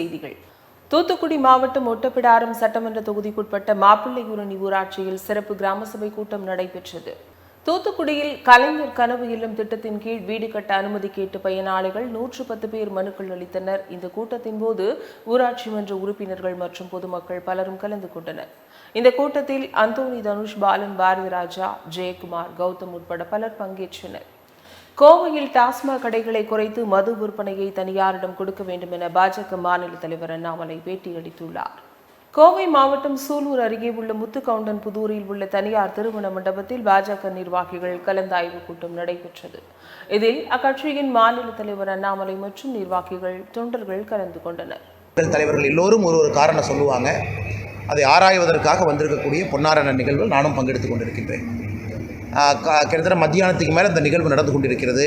செய்திகள். தூத்துக்குடி மாவட்டம் ஒட்டப்பிடாரம் சட்டமன்ற தொகுதிக்குட்பட்ட மாப்பிள்ளையூரணி ஊராட்சியில் சிறப்பு கிராம சபை கூட்டம் நடைபெற்றது. தூத்துக்குடியில் கலைஞர் கனவு இல்லம் திட்டத்தின் கீழ் வீடு கட்ட அனுமதி கேட்டு பயனாளிகள் நூற்று பத்து பேர் மனுக்கள் அளித்தனர். இந்த கூட்டத்தின் போது ஊராட்சி மன்ற உறுப்பினர்கள் மற்றும் பொதுமக்கள் பலரும் கலந்து கொண்டனர். இந்த கூட்டத்தில் அந்தோனி தனுஷ் பாலன் பாரதிராஜா ஜெயக்குமார் கௌதம் உட்பட பலர் பங்கேற்றனர். கோவையில் டாஸ்மாக் கடைகளை குறைத்து மது விற்பனையை தனியாரிடம் கொடுக்க வேண்டும் என பாஜக மாநில தலைவர் அண்ணாமலை பேட்டியளித்துள்ளார். கோவை மாவட்டம் சூலூர் அருகே உள்ள முத்துக்கவுண்டன் புதூரில் உள்ள தனியார் திருமண மண்டபத்தில் பாஜக நிர்வாகிகள் கலந்தாய்வு கூட்டம் நடைபெற்றது. இதில் அக்கட்சியின் மாநில தலைவர் அண்ணாமலை மற்றும் நிர்வாகிகள் தொண்டர்கள் கலந்து கொண்டனர். தலைவர்கள் எல்லோரும் ஒரு ஒரு காரணம் சொல்லுவாங்க. அதை ஆராய்வதற்காக வந்திருக்கக்கூடிய பொன்னாரண நிகழ்வில் நானும் பங்கெடுத்து கொண்டிருக்கின்றேன். கிட்டத்தட்ட மத்தியானத்துக்கு மேலே இந்த நிகழ்வு நடந்து கொண்டிருக்கிறது.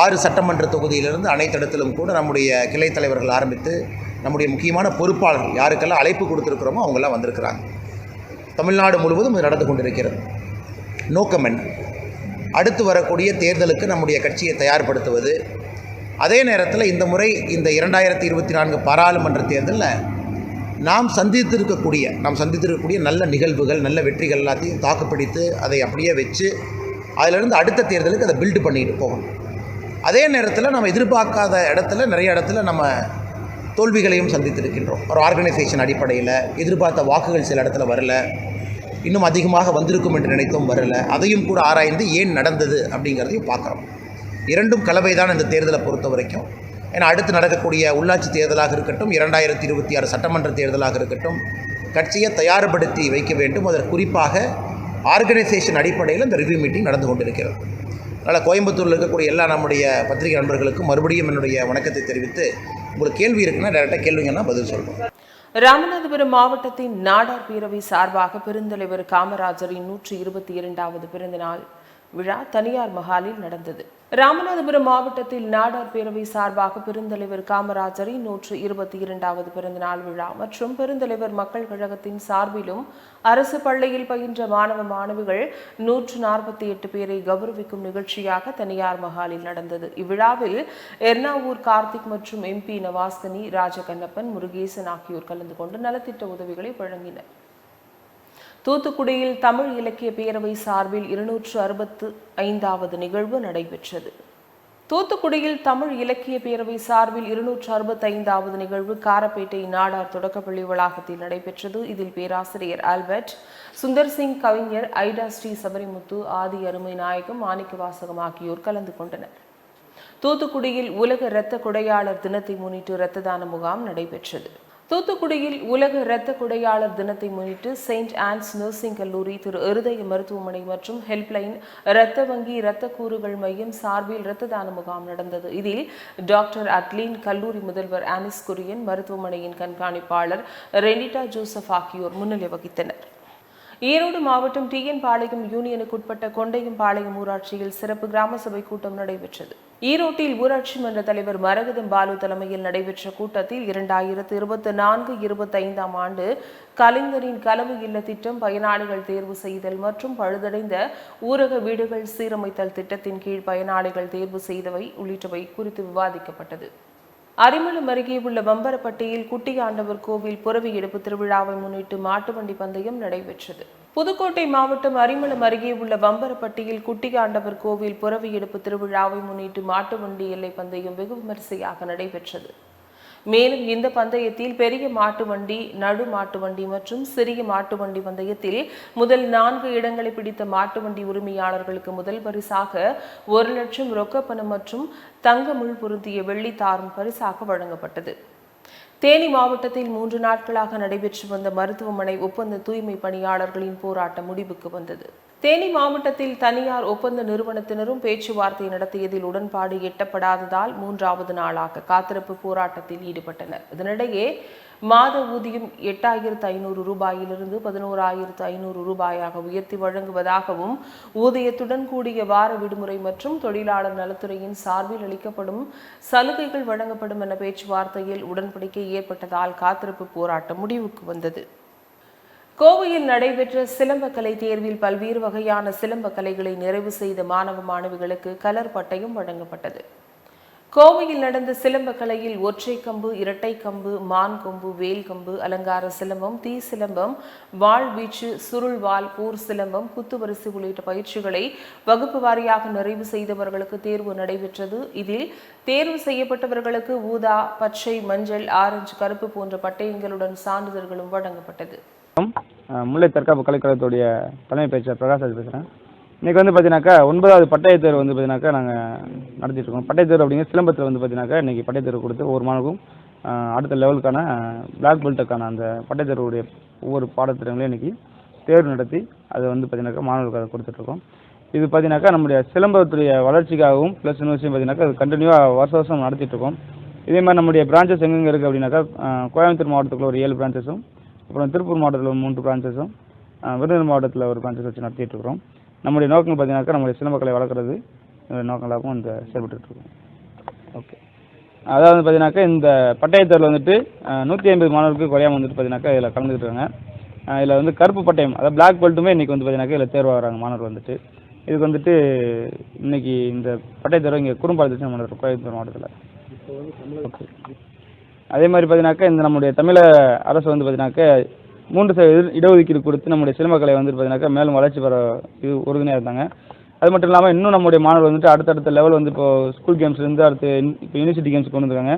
ஆறு சட்டமன்ற தொகுதியிலிருந்து அனைத்து இடத்திலும் கூட நம்முடைய கிளை தலைவர்கள் ஆரம்பித்து நம்முடைய முக்கியமான பொறுப்பாளர்கள் யாருக்கெல்லாம் அழைப்பு கொடுத்துருக்குறோமோ அவங்கெல்லாம் வந்திருக்கிறாங்க. தமிழ்நாடு முழுவதும் இது நடந்து கொண்டிருக்கிறது. நோக்கம் என்ன? அடுத்து வரக்கூடிய தேர்தலுக்கு நம்முடைய கட்சியை தயார்படுத்துவது. அதே நேரத்தில் இந்த முறை இந்த இரண்டாயிரத்தி இருபத்தி நான்கு பாராளுமன்ற தேர்தலில் நாம் சந்தித்திருக்கக்கூடிய நாம் சந்தித்திருக்கக்கூடிய நல்ல நிகழ்வுகள் நல்ல வெற்றிகள் எல்லாத்தையும் தாக்குப்பிடித்து அதை அப்படியே வச்சு அதிலிருந்து அடுத்த தேர்தலுக்கு அதை பில்டு பண்ணிட்டு போகணும். அதே நேரத்தில் நம்ம எதிர்பார்க்காத இடத்துல நிறைய இடத்துல நம்ம தோல்விகளையும் சந்தித்திருக்கின்றோம். ஒரு ஆர்கனைசேஷன் அடிப்படையில் எதிர்பார்த்த வாக்குகள் சில இடத்துல வரல. இன்னும் அதிகமாக வந்திருக்கும் என்று நினைத்தும் வரல. அதையும் கூட ஆராய்ந்து ஏன் நடந்தது அப்படிங்கிறதையும் பார்க்குறோம். இரண்டும் கலவை தான் இந்த தேர்தலை பொறுத்த வரைக்கும் ஏன்னா அடுத்து நடக்கக்கூடிய உள்ளாட்சி தேர்தலாக இருக்கட்டும் இரண்டாயிரத்தி இருபத்தி ஆறு சட்டமன்ற தேர்தலாக இருக்கட்டும் கட்சியை தயார்படுத்தி வைக்க வேண்டும். அதற்கு குறிப்பாக ஆர்கனைசேஷன் அடிப்படையில் இந்த ரிவ்யூ மீட்டிங் நடந்து கொண்டிருக்கிறது. அதனால் கோயம்புத்தூரில் இருக்கக்கூடிய எல்லா நம்முடைய பத்திரிகை நண்பர்களுக்கும் மறுபடியும் என்னுடைய வணக்கத்தை தெரிவித்து உங்களுக்கு கேள்வி இருக்குன்னா டேரெக்டாக கேள்விங்கன்னா பதில் சொல்கிறோம் ராமநாதபுரம் மாவட்டத்தின் நாடார் பேரவை சார்பாக பெருந்தலைவர் காமராஜரின் நூற்றி இருபத்தி இரண்டாவது பிறந்தநாள் விழா தனியார் மஹாலில் நடந்தது. ராமநாதபுரம் மாவட்டத்தில் நாடார் பேரவை சார்பாக பெருந்தலைவர் காமராஜரின் நூற்று இருபத்தி இரண்டாவது பிறந்தநாள் விழா மற்றும் பெருந்தலைவர் மக்கள் கழகத்தின் சார்பிலும் அரசு பள்ளியில் பயின்ற மாணவ மாணவிகள் நூற்று நாற்பத்தி எட்டு பேரை கௌரவிக்கும் நிகழ்ச்சியாக தனியார் மஹாலில் நடந்தது. இவ்விழாவில் எர்ணாவூர் கார்த்திக் மற்றும் எம்பி நவாஸ்கனி ராஜகண்ணப்பன் முருகேசன் ஆகியோர் கலந்து கொண்டு நலத்திட்ட உதவிகளை வழங்கினர். தூத்துக்குடியில் தமிழ் இலக்கிய பேரவை சார்பில் இருநூற்று அறுபத்து ஐந்தாவது நிகழ்வு நடைபெற்றது. தூத்துக்குடியில் தமிழ் இலக்கிய பேரவை சார்பில் இருநூற்று அறுபத்தைந்தாவது நிகழ்வு காரப்பேட்டை நாடார் தொடக்கப்பள்ளி வளாகத்தில் நடைபெற்றது. இதில் பேராசிரியர் ஆல்பர்ட் சுந்தர் சிங் கவிஞர் ஐடா ஸ்ரீ சபரிமுத்து ஆதி அருமை நாயகம் மாணிக்க வாசகம் ஆகியோர் கலந்து கொண்டனர். தூத்துக்குடியில் உலக இரத்த கொடையாளர் தினத்தை முன்னிட்டு இரத்த தான முகாம் நடைபெற்றது. தூத்துக்குடியில் உலக இரத்த குடையாளர் தினத்தை முன்னிட்டு செயின்ட் ஆன்ஸ் நர்சிங் கல்லூரி திரு இருதய மருத்துவமனை மற்றும் ஹெல்ப்லைன் இரத்த வங்கி இரத்த கூறுகள் மையம் சார்பில் இரத்த தான முகாம் நடந்தது. இதில் டாக்டர் அத்லீன் கல்லூரி முதல்வர் ஆனிஸ் குரியன் மருத்துவமனையின் கண்காணிப்பாளர் ரெனிட்டா ஜோசப் ஆகியோர் முன்னிலை வகித்தனர். ஈரோடு மாவட்டம் டிஎன் பாளையம் யூனியனுக்குட்பட்ட கொண்டையம் பாளையம் ஊராட்சியில் சிறப்பு கிராம சபை கூட்டம் நடைபெற்றது. ஈரோட்டில் ஊராட்சி மன்ற தலைவர் மரகதம் பாலு தலைமையில் நடைபெற்ற கூட்டத்தில் இரண்டாயிரத்து இருபத்தி நான்கு இருபத்தைந்தாம் ஆண்டு கலைஞரின் கலவு இல்ல திட்டம் பயனாளிகள் தேர்வு செய்தல் மற்றும் பழுதடைந்த ஊரக வீடுகள் சீரமைத்தல் திட்டத்தின் கீழ் பயனாளிகள் தேர்வு செய்தவை உள்ளிட்டவை குறித்து விவாதிக்கப்பட்டது. அரிமளம் அருகே உள்ள வம்பரப்பட்டியில் குட்டியாண்டவர் கோவில் புறவி எடுப்பு திருவிழாவை முன்னிட்டு மாட்டு வண்டி பந்தயம் நடைபெற்றது. புதுக்கோட்டை மாவட்டம் அரிமளம் அருகே உள்ள வம்பரப்பட்டியில் குட்டியாண்டவர் கோவில் புறவி எடுப்பு திருவிழாவை முன்னிட்டு மாட்டுவண்டி எல்லை பந்தயம் வெகு விமரிசையாக நடைபெற்றது. மேலும் இந்த பந்தயத்தில் பெரிய மாட்டு வண்டி நடு மாட்டு வண்டி மற்றும் சிறிய மாட்டு வண்டி பந்தயத்தில் முதல் நான்கு இடங்களை பிடித்த மாட்டு வண்டி உரிமையாளர்களுக்கு முதல் பரிசாக ஒரு லட்சம் ரொக்கப்பணம் மற்றும் தங்க முள் பொருந்திய வெள்ளி தாரும் பரிசாக வழங்கப்பட்டது. தேனி மாவட்டத்தில் மூன்று நாட்களாக நடைபெற்று வந்த மருத்துவமனை ஒப்பந்த தூய்மை பணியாளர்களின் போராட்டம் முடிவுக்கு வந்தது. தேனி மாவட்டத்தில் தனியார் ஒப்பந்த நிறுவனத்தினரும் பேச்சுவார்த்தை நடத்தியதில் உடன்பாடு எட்டப்படாததால் மூன்றாவது நாளாக காத்திருப்பு போராட்டத்தில் ஈடுபட்டனர். இதனிடையே மாத ஊதியம் எட்டாயிரத்து ஐநூறு ரூபாயிலிருந்து பதினோராயிரத்து ஐநூறு ரூபாயாக உயர்த்தி வழங்குவதாகவும் ஊதியத்துடன் கூடிய வார விடுமுறை மற்றும் தொழிலாளர் நலத்துறையின் சார்பில் அளிக்கப்படும் சலுகைகள் வழங்கப்படும் என பேச்சுவார்த்தையில் உடன்படிக்கை ஏற்பட்டதால் காத்திருப்பு போராட்டம் முடிவுக்கு வந்தது. கோவையில் நடைபெற்ற சிலம்பக்கலை தேர்வில் பல்வேறு வகையான சிலம்பக்கலைகளை நிறைவு செய்த மாணவ மாணவிகளுக்கு கலர் பட்டையும் வழங்கப்பட்டது. கோவையில் நடந்த சிலம்பக்கலையில் ஒற்றை கம்பு இரட்டை கம்பு மான் கொம்பு வேல் கம்பு அலங்கார சிலம்பம் தீ சிலம்பம் வாள் வீச்சு சுருள் வாள் போர் சிலம்பம் குத்துவரிசை உள்ளிட்ட பயிற்சிகளை வகுப்பு வாரியாக நிறைவு செய்தவர்களுக்கு தேர்வு நடைபெற்றது. இதில் தேர்வு செய்யப்பட்டவர்களுக்கு ஊதா பச்சை மஞ்சள் ஆரஞ்சு கருப்பு போன்ற பட்டயங்களுடன் சான்றிதழ்களும் வழங்கப்பட்டது. முல்லை தற்காப்பு கலைக்கழகத்துடைய தலைமை பேச்சர் பிரகாஷ் பேசுகிறேன் இன்றைக்கி வந்து பார்த்தீங்கன்னாக்கா ஒன்பதாவது பட்டய தேர்வு வந்து பார்த்தீங்கன்னாக்கா நாங்கள் நடத்திட்டு இருக்கோம். பட்டய தேர்வு அப்படிங்கிற சிலம்பத்தில் வந்து பார்த்தீங்கன்னாக்கா இன்றைக்கி பட்டய தேர்வு கொடுத்து ஒவ்வொரு மாணவருக்கும் அடுத்த லெவலுக்கான பிளாக் பெல்ட்டுக்கான அந்த பட்டய தேர்வுடைய ஒவ்வொரு பாடத்திட்டங்களையும் இன்றைக்கி தேர்வு நடத்தி அதை வந்து பார்த்தீங்கன்னாக்கா மாணவர்களுக்கு அதை கொடுத்துட்ருக்கோம் இது பார்த்தீங்கன்னாக்கா நம்முடைய சிலம்பத்துடைய வளர்ச்சிக்காகவும் ப்ளஸ் இன்னொரு விஷயம் பார்த்தீங்கன்னாக்கா அது கண்டினியூவாக வருஷ வருஷம் நடத்திட்டு இருக்கோம். இதே மாதிரி நம்முடைய பிரான்ச்சஸ் எங்கெங்கே இருக்குது அப்படின்னாக்கா கோயம்புத்தூர் மாவட்டத்துக்குள்ள ஒரு ஏழு பிரான்ச்சஸும் அப்புறம் திருப்பூர் மாவட்டத்தில் மூன்று பிரான்ச்சஸும் விருதுநகர் மாவட்டத்தில் ஒரு பிரான்ச்சஸ் வச்சு நடத்திட்டு இருக்கிறோம். நம்முடைய நோக்கம் பார்த்தீங்கன்னாக்கா நம்முடைய சிலம்பக்கலை வளர்க்குறது நோக்கங்களாகவும் இந்த செயல்பட்டு இருக்கோம். ஓகே. அதாவது பார்த்தீங்கன்னாக்கா இந்த பட்டயத்தில் வந்துட்டு நூற்றி ஐம்பது மாணவர்களுக்கு குறையாம வந்துட்டு பார்த்தீங்கன்னாக்கா இதில் கலந்துக்கிட்டு இருக்காங்க. அஹ் இதில் வந்து கருப்பு பட்டயம் அதாவது பிளாக் பெல்ட்டுமே இன்றைக்கி வந்து பார்த்தீங்கன்னாக்கா இதில் தேர்வாகிறாங்க மாணவர் வந்துட்டு. இதுக்கு வந்துட்டு இன்னைக்கு இந்த பட்டய தேர்வு இங்கே குறும்பாளத்து வச்சு நம்ம கோயம்புத்தூர் மாவட்டத்தில். ஓகே. அதே மாதிரி பார்த்தீங்கன்னாக்கா இந்த நம்முடைய தமிழக அரசு வந்து பார்த்தீங்கன்னாக்கா மூன்று சதவீத இடஒதுக்கீடு கொடுத்து நம்முடைய சிலம்பக்கலை வந்து பார்த்தீங்கன்னாக்கா மேலும் வளர்ச்சி பெற இது உறுதுணையாக இருந்தாங்க. அது மட்டும் இல்லாமல் இன்னும் நம்முடைய மாணவர்கள் வந்துட்டு அடுத்தடுத்த லெவல் வந்து இப்போ ஸ்கூல் கேம்ஸ்லேருந்து அடுத்து இப்போ யூனிவர்சிட்டி கேம்ஸ் கொண்டு வந்துருக்காங்க.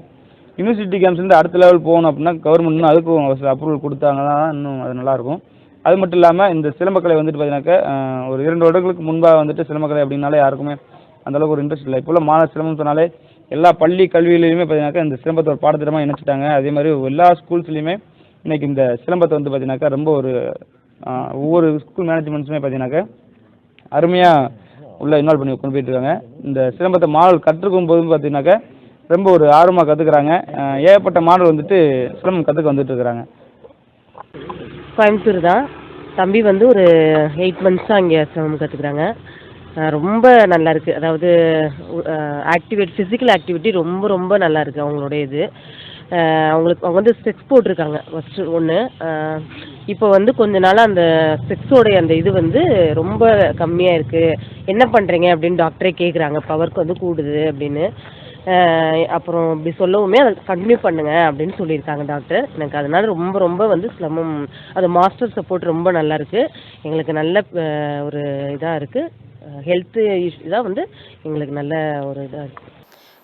யூனிவர்சிட்டி கேம்ஸ்லேருந்து அடுத்த லெவல் போகணும் அப்படின்னா கவர்மெண்ட் இன்னும் அதுக்கும் அப்ரூவல் கொடுத்தாங்கன்னா தான் இன்னும் அது நல்லாயிருக்கும் அது மட்டும் இல்லாமல் இந்த சிலம்பக்கலை வந்துட்டு பார்த்தீங்கன்னாக்கா ஒரு இரண்டு வருடங்களுக்கு முன்பாக வந்துட்டு சிலம்பக்கலை அப்படின்னாலே யாருக்குமே அந்தளவுக்கு ஒரு இன்ட்ரெஸ்ட் இல்லை. இப்போ உள்ள மாணவ சிலம்பம் சொன்னாலே எல்லா பள்ளி கல்வியிலையுமே பார்த்தீங்கன்னாக்கா இந்த சிலம்பத்தை ஒரு பாடத்திட்டமாக இணைச்சிட்டாங்க. அதே மாதிரி எல்லா ஸ்கூல்ஸ்லையுமே இன்னைக்கு இந்த சிலம்பத்தை வந்து பார்த்தீங்கன்னாக்கா ரொம்ப ஒரு ஒவ்வொரு ஸ்கூல் மேனேஜ்மெண்ட்ஸுமே பார்த்தீங்கன்னாக்கா அருமையாக உள்ள இன்வால்வ் பண்ணி கொண்டு போயிட்டுருக்காங்க இந்த சிலம்பத்தை மாடல் கற்றுக்கும் போதும் பார்த்தீங்கன்னாக்கா ரொம்ப ஒரு ஆர்வமாக கற்றுக்குறாங்க ஏகப்பட்ட மாடல் வந்துட்டு சிலம்பம் கற்றுக்க வந்துட்டு இருக்கிறாங்க கோயம்புத்தூர் தான். தம்பி வந்து ஒரு எயிட் மந்த்ஸாக இங்கே சிலம்பம் கற்றுக்குறாங்க ரொம்ப நல்லா இருக்கு அதாவது ஆக்டிவேட் ஃபிசிக்கல் ஆக்டிவிட்டி ரொம்ப ரொம்ப நல்லா இருக்கு அவங்களுடைய இது. அவங்களுக்கு அவங்க வந்து ஸ்பெக்ஸ் போட்டிருக்காங்க. ஃபஸ்ட்டு ஒன்று இப்போ வந்து கொஞ்ச நாளாக அந்த ஸ்பெக்ஸோடைய அந்த இது வந்து ரொம்ப கம்மியாக இருக்குது என்ன பண்ணுறீங்க அப்படின்னு டாக்டரே கேட்குறாங்க பவர்க்கு வந்து கூடுது அப்படின்னு. அப்புறம் இப்படி சொல்லவுமே அதை கண்டினியூ பண்ணுங்க அப்படின்னு சொல்லியிருக்காங்க டாக்டர் எனக்கு அதனால ரொம்ப ரொம்ப வந்து சிரமம். அது மாஸ்டர் சப்போர்ட் ரொம்ப நல்லா இருக்குது எங்களுக்கு நல்ல ஒரு இதாக இருக்குது ஹெல்த்து ஹெல்த் இதாக வந்து எங்களுக்கு நல்ல ஒரு இதாக இருக்கு.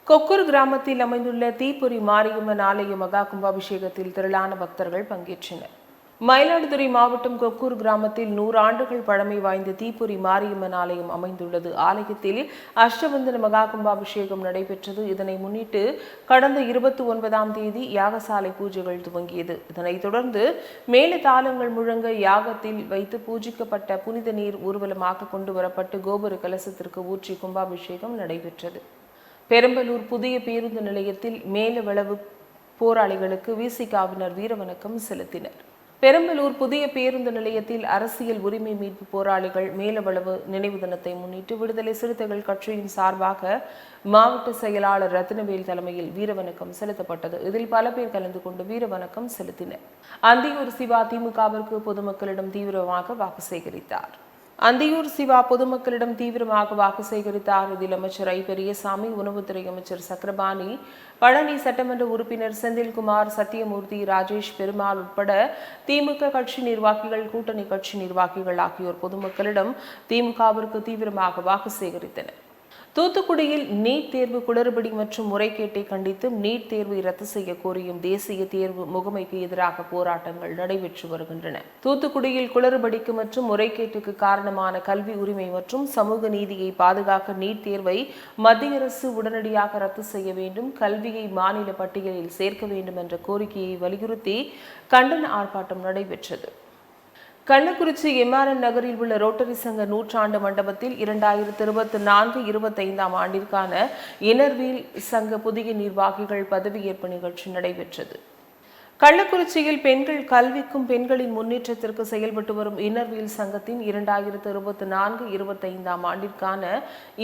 கொக்கூர் கிராமத்தில் அமைந்துள்ள தீபுரி மாரியம்மன் ஆலய மகா கும்பாபிஷேகத்தில் திரளான பக்தர்கள் பங்கேற்றனர். மயிலாடுதுறை மாவட்டம் கொக்கூர் கிராமத்தில் நூறு ஆண்டுகள் பழமை வாய்ந்த தீப்பொறி மாரியம்மன் ஆலயம் அமைந்துள்ளது. ஆலயத்தில் அஷ்டபந்தன மகா கும்பாபிஷேகம் நடைபெற்றது. இதனை முன்னிட்டு கடந்த இருபத்தி ஒன்பதாம் தேதி யாகசாலை பூஜைகள் துவங்கியது. இதனைத் தொடர்ந்து மேல தாளங்கள் முழங்க யாகத்தில் வைத்து பூஜிக்கப்பட்ட புனித நீர் ஊர்வலமாக கொண்டு வரப்பட்டு கோபுர கலசத்திற்கு ஊற்றி கும்பாபிஷேகம் நடைபெற்றது. பெரம்பலூர் புதிய பேருந்து நிலையத்தில் மேலவளவு போராளிகளுக்கு விசிகாவினர் வீரவணக்கம் செலுத்தினர். பெரம்பலூர் புதிய பேருந்து நிலையத்தில் அரசியல் உரிமை மீட்பு போராளிகள் மேலவளவு நினைவு தினத்தை முன்னிட்டு விடுதலை சிறுத்தைகள் கட்சியின் சார்பாக மாவட்ட செயலாளர் ரத்னவேல் தலைமையில் வீரவணக்கம் செலுத்தப்பட்டது. இதில் பல பேர் கலந்து கொண்டு வீரவணக்கம் செலுத்தினர். அந்தியூர் சிவா திமுகவிற்கு பொதுமக்களிடம் தீவிரமாக வாக்கு சேகரித்தார். அந்தியூர் சிவா பொதுமக்களிடம் தீவிரமாக வாக்கு சேகரித்தார். இதில் அமைச்சர் ஐ பெரியசாமி உணவுத்துறை அமைச்சர் சக்கரபாணி பழனி சட்டமன்ற உறுப்பினர் செந்தில்குமார் சத்தியமூர்த்தி ராஜேஷ் பெருமாள் உட்பட திமுக கட்சி நிர்வாகிகள் கூட்டணி கட்சி நிர்வாகிகள் ஆகியோர் பொதுமக்களிடம் திமுகவிற்கு தீவிரமாக வாக்கு சேகரித்தனர். தூத்துக்குடியில் நீட் தேர்வு குளறுபடி மற்றும் முறைகேட்டை கண்டித்தும் நீட் தேர்வை ரத்து செய்ய கோரியும் தேசிய தேர்வு முகமைக்கு எதிராக போராட்டங்கள் நடைபெற்று வருகின்றன. தூத்துக்குடியில் குளறுபடிக்கு மற்றும் முறைகேட்டுக்கு காரணமான கல்வி உரிமை மற்றும் சமூக நீதியை பாதுகாக்க நீட் தேர்வை மத்திய அரசு உடனடியாக ரத்து செய்ய வேண்டும் கல்வியை மாநில பட்டியலில் சேர்க்க வேண்டும் என்ற கோரிக்கையை வலியுறுத்தி கண்டன ஆர்ப்பாட்டம் நடைபெற்றது. கள்ளக்குறிச்சி எம்ஆர்என் நகரில் உள்ள ரோட்டரி சங்க நூற்றாண்டு மண்டபத்தில் இரண்டாயிரத்து இருபத்தி நான்கு இருபத்தைந்தாம் ஆண்டிற்கான இனர்வீல் சங்க புதிய நிர்வாகிகள் பதவியேற்பு நிகழ்ச்சி நடைபெற்றது. கள்ளக்குறிச்சியில் பெண்கள் கல்விக்கும் பெண்களின் முன்னேற்றத்திற்கு செயல்பட்டு வரும் இனர்வியல் சங்கத்தின் இரண்டாயிரத்து இருபத்தி நான்கு இருபத்தைந்தாம் ஆண்டிற்கான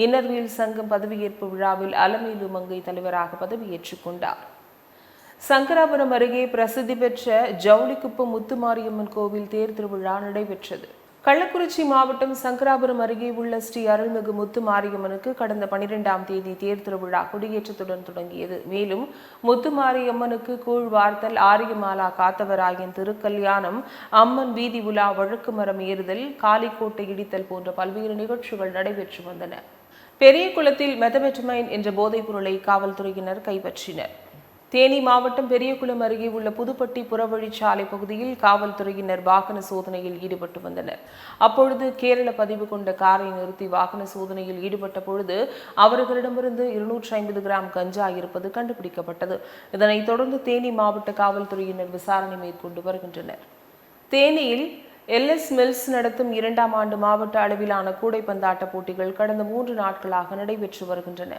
இன்னர்வீல் சங்கம் பதவியேற்பு விழாவில் அலமேலு மங்கை தலைவராக பதவியேற்றுக் கொண்டார். சங்கராபுரம் அருகே பிரசித்தி பெற்ற ஜவுளிக்குப்பம் முத்துமாரியம்மன் கோவில் தேர் திருவிழா நடைபெற்றது. கள்ளக்குறிச்சி மாவட்டம் சங்கராபுரம் அருகே உள்ள ஸ்ரீ அருள்மிகு முத்து மாரியம்மனுக்கு கடந்த பனிரெண்டாம் தேதி தேர் திருவிழா கொடியேற்றத்துடன் தொடங்கியது. மேலும் முத்து மாரியம்மனுக்கு கூழ் வார்த்தல் ஆரியமாலா காத்தவராயன் திருக்கல்யாணம் அம்மன் வீதி உலா வழக்கு மரம் ஏறுதல் காலிக்கோட்டை இடித்தல் போன்ற பல்வேறு நிகழ்ச்சிகள் நடைபெற்று வந்தன. பெரிய குளத்தில் மெதமெட்டமைன் என்ற போதைப் பொருளை காவல்துறையினர் கைப்பற்றினர். தேனி மாவட்டம் பெரியகுளம் அருகே உள்ள புதுப்பட்டி புறவழிச்சாலை பகுதியில் காவல்துறையினர் வாகன சோதனையில் ஈடுபட்டு வந்தனர். அப்பொழுது கேரள பதிவு கொண்ட காரை நிறுத்தி வாகன சோதனையில் ஈடுபட்ட பொழுது அவர்களிடமிருந்து இருநூற்றி ஐம்பது கிராம் கஞ்சா இருப்பது கண்டுபிடிக்கப்பட்டது. இதனைத் தொடர்ந்து தேனி மாவட்ட காவல்துறையினர் விசாரணை மேற்கொண்டு வருகின்றனர். தேனியில் எல்எஸ் மில்ஸ் நடத்தும் இரண்டாம் ஆண்டு மாவட்ட அளவிலான கூடைப்பந்தாட்ட போட்டிகள் கடந்த மூன்று நாட்களாக நடைபெற்று வருகின்றன.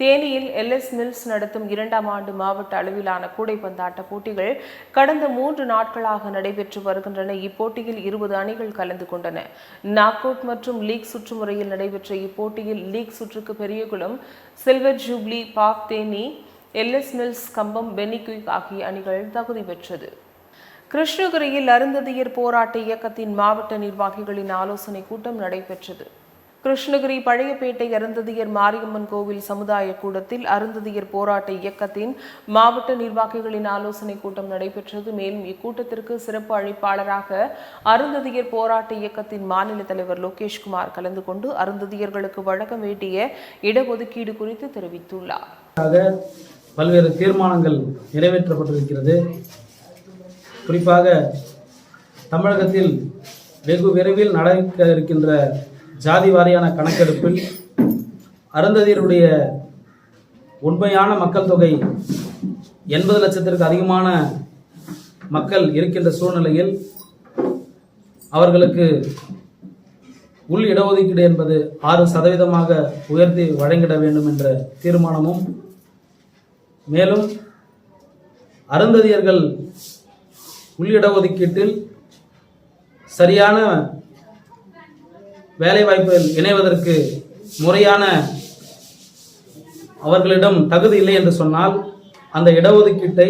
தேனியில் எல்எஸ் மில்ஸ் நடத்தும் இரண்டாம் ஆண்டு மாவட்ட அளவிலான கூடைப்பந்தாட்ட போட்டிகள் கடந்த மூன்று நாட்களாக நடைபெற்று வருகின்றன. இப்போட்டியில் இருபது அணிகள் கலந்து கொண்டன. நாக் அவுட் மற்றும் லீக் சுற்று முறையில் நடைபெற்ற இப்போட்டியில் லீக் சுற்றுக்கு Periyakulam silver jubilee park Theni LS mills Cumbum Pennycuick ஆகிய அணிகள் தகுதி பெற்றது. கிருஷ்ணகிரியில் அருந்ததியர் போராட்ட இயக்கத்தின் மாவட்ட நிர்வாகிகளின் ஆலோசனை கூட்டம் நடைபெற்றது. கிருஷ்ணகிரி பழையப்பேட்டை அருந்ததியர் மாரியம்மன் கோவில் சமுதாய கூடத்தில் அருந்ததியர் போராட்ட இயக்கத்தின் மாவட்ட நிர்வாகிகளின் ஆலோசனை கூட்டம் நடைபெற்றது. மேலும் இக்கூட்டத்திற்கு சிறப்பு அழைப்பாளராக அருந்ததியர் போராட்ட இயக்கத்தின் மாநில தலைவர் லோகேஷ்குமார் கலந்து கொண்டு அருந்ததியர்களுக்கு வழங்க வேண்டிய இடஒதுக்கீடு குறித்து தெரிவித்துள்ளார். பல்வேறு தீர்மானங்கள் நிறைவேற்றப்பட்டிருக்கிறது. குறிப்பாக தமிழகத்தில் வெகு விரைவில் நடக்க இருக்கின்ற ஜாதி வாரியான கணக்கெடுப்பில் அருந்ததியருடைய உண்மையான மக்கள் தொகை எண்பது லட்சத்திற்கு அதிகமான மக்கள் இருக்கின்ற சூழ்நிலையில் அவர்களுக்கு உள் இடஒதுக்கீடு என்பது ஆறு சதவீதமாக உயர்த்தி வழங்கிட வேண்டும் என்ற தீர்மானமும் மேலும் அருந்ததியர்கள் உள் இடஒதுக்கீட்டில் சரியான வேலைவாய்ப்பில் இணைவதற்கு முறையான அவர்களிடம் தகுதி இல்லை என்று சொன்னால் அந்த இடஒதுக்கீட்டை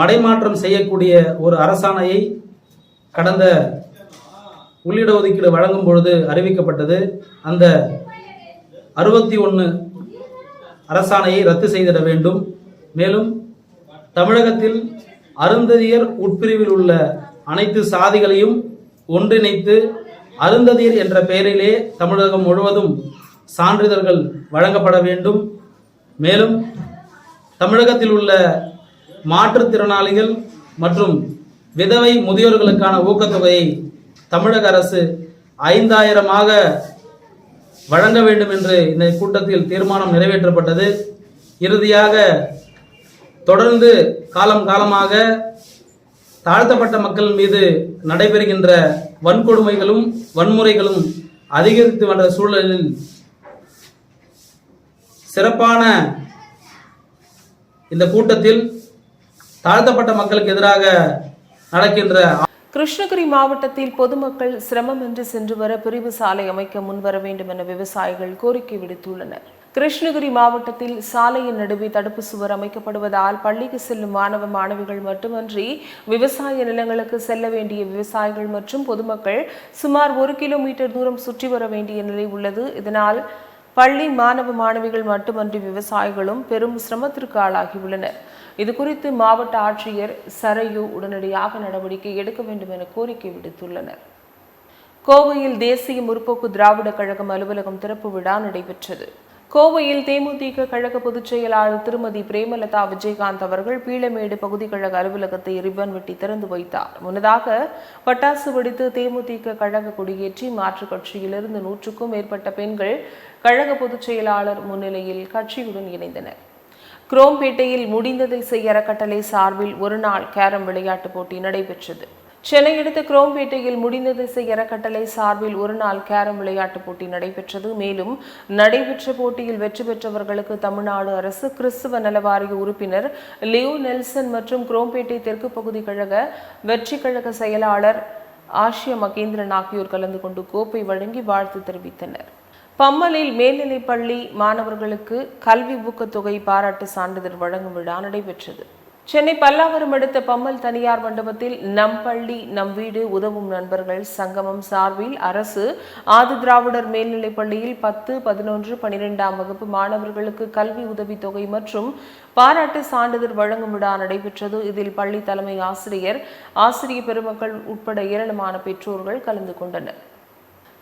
மடைமாற்றம் செய்யக்கூடிய ஒரு அரசாணையை கடந்த உள்ளிட ஒதுக்கீடு வழங்கும் பொழுது அறிவிக்கப்பட்டது. அந்த அறுபத்தி ஒன்று அரசாணையை ரத்து செய்திட வேண்டும். மேலும் தமிழகத்தில் அருந்ததியர் உட்பிரிவில் உள்ள அனைத்து சாதிகளையும் ஒன்றிணைத்து அருந்ததியர் என்ற பெயரிலே தமிழகம் முழுவதும் சான்றிதழ்கள் வழங்கப்பட வேண்டும். மேலும் தமிழகத்தில் உள்ள மாற்றுத்திறனாளிகள் மற்றும் விதவை முதியோர்களுக்கான ஊக்கத்தொகையை தமிழக அரசு ஐந்தாயிரமாக வழங்க வேண்டும் என்று இந்த கூட்டத்தில் தீர்மானம் நிறைவேற்றப்பட்டது. இறுதியாக தொடர்ந்து காலம் காலமாக தாழ்த்தப்பட்ட மக்கள் மீது நடைபெறுகின்ற வன்கொடுமைகளும் வன்முறைகளும் அதிகரித்து வந்த சூழலில் சிறப்பான இந்த கூட்டத்தில் தாழ்த்தப்பட்ட மக்களுக்கு எதிராக நடக்கின்ற கிருஷ்ணகிரி மாவட்டத்தில் பொதுமக்கள் சிரமமின்றி சென்று வர பிரிவு சாலை அமைக்க முன்வர வேண்டும் என விவசாயிகள் கோரிக்கை விடுத்துள்ளனர். கிருஷ்ணகிரி மாவட்டத்தில் சாலையின் நடுவே தடுப்பு சுவர் அமைக்கப்படுவதால் பள்ளிக்கு செல்லும் மாணவ மாணவிகள் மட்டுமன்றி விவசாய நிலங்களுக்கு செல்ல வேண்டிய விவசாயிகள் மற்றும் பொதுமக்கள் சுமார் ஒரு கிலோமீட்டர் தூரம் சுற்றி வர வேண்டிய நிலை உள்ளது. இதனால் பள்ளி மாணவ மாணவிகள் மட்டுமன்றி விவசாயிகளும் பெரும் சிரமத்திற்கு ஆளாகியுள்ளனர். இது குறித்து மாவட்ட ஆட்சியர் சரையு உடனடியாக நடவடிக்கை எடுக்க வேண்டும் என கோரிக்கை விடுத்துள்ளனர். கோவையில் தேசிய முற்போக்கு திராவிட கழகம் அலுவலகம் திறப்பு விழா நடைபெற்றது. கோவையில் தேமுதிக கழக பொதுச் செயலாளர் திருமதி பிரேமலதா விஜயகாந்த் அவர்கள் பீளமேடு பகுதி கழக அலுவலகத்தை ரிப்பன் வெட்டி திறந்து வைத்தார். முன்னதாக பட்டாசு வெடித்து தேமுதிக கழக கொடியேற்றி மாற்றுக் கட்சியிலிருந்து நூற்றுக்கும் மேற்பட்ட பெண்கள் கழக பொதுச் செயலாளர் முன்னிலையில் கட்சியுடன் இணைந்தனர். குரோம்பேட்டையில் முடிந்ததை செய்ய அறக்கட்டளை சார்பில் ஒருநாள் கேரம் விளையாட்டுப் போட்டி நடைபெற்றது. சென்னை அடுத்த குரோம்பேட்டையில் முடிந்த திசை அறக்கட்டளை சார்பில் ஒருநாள் கேரம் விளையாட்டுப் போட்டி நடைபெற்றது. மேலும் நடைபெற்ற போட்டியில் வெற்றி பெற்றவர்களுக்கு தமிழ்நாடு அரசு கிறிஸ்துவ நலவாரிய உறுப்பினர் லியோ நெல்சன் மற்றும் குரோம்பேட்டை தெற்கு பகுதி கழக வெற்றி கழக செயலாளர் ஆசிய மகேந்திரன் ஆகியோர் கலந்து கொண்டு கோப்பை வழங்கி வாழ்த்து தெரிவித்தனர். பம்மலில் மேல்நிலைப்பள்ளி மாணவர்களுக்கு கல்வி ஊக்கத்தொகை பாராட்டு சான்றிதழ் வழங்கும் விழா நடைபெற்றது. சென்னை பல்லாவரம் அடுத்த பம்மல் தனியார் மண்டபத்தில் நம் பள்ளி நம் வீடு உதவும் நண்பர்கள் சங்கமம் சார்பில் அரசு ஆதி திராவிடர் மேல்நிலைப் பள்ளியில் பத்து பதினொன்று பனிரெண்டாம் வகுப்பு மாணவர்களுக்கு கல்வி உதவித்தொகை மற்றும் பாராட்டு சான்றிதழ் வழங்கும் விழா நடைபெற்றது. இதில் பள்ளி தலைமை ஆசிரியர் ஆசிரிய பெருமக்கள் உட்பட ஏராளமான பெற்றோர்கள் கலந்து கொண்டனர்.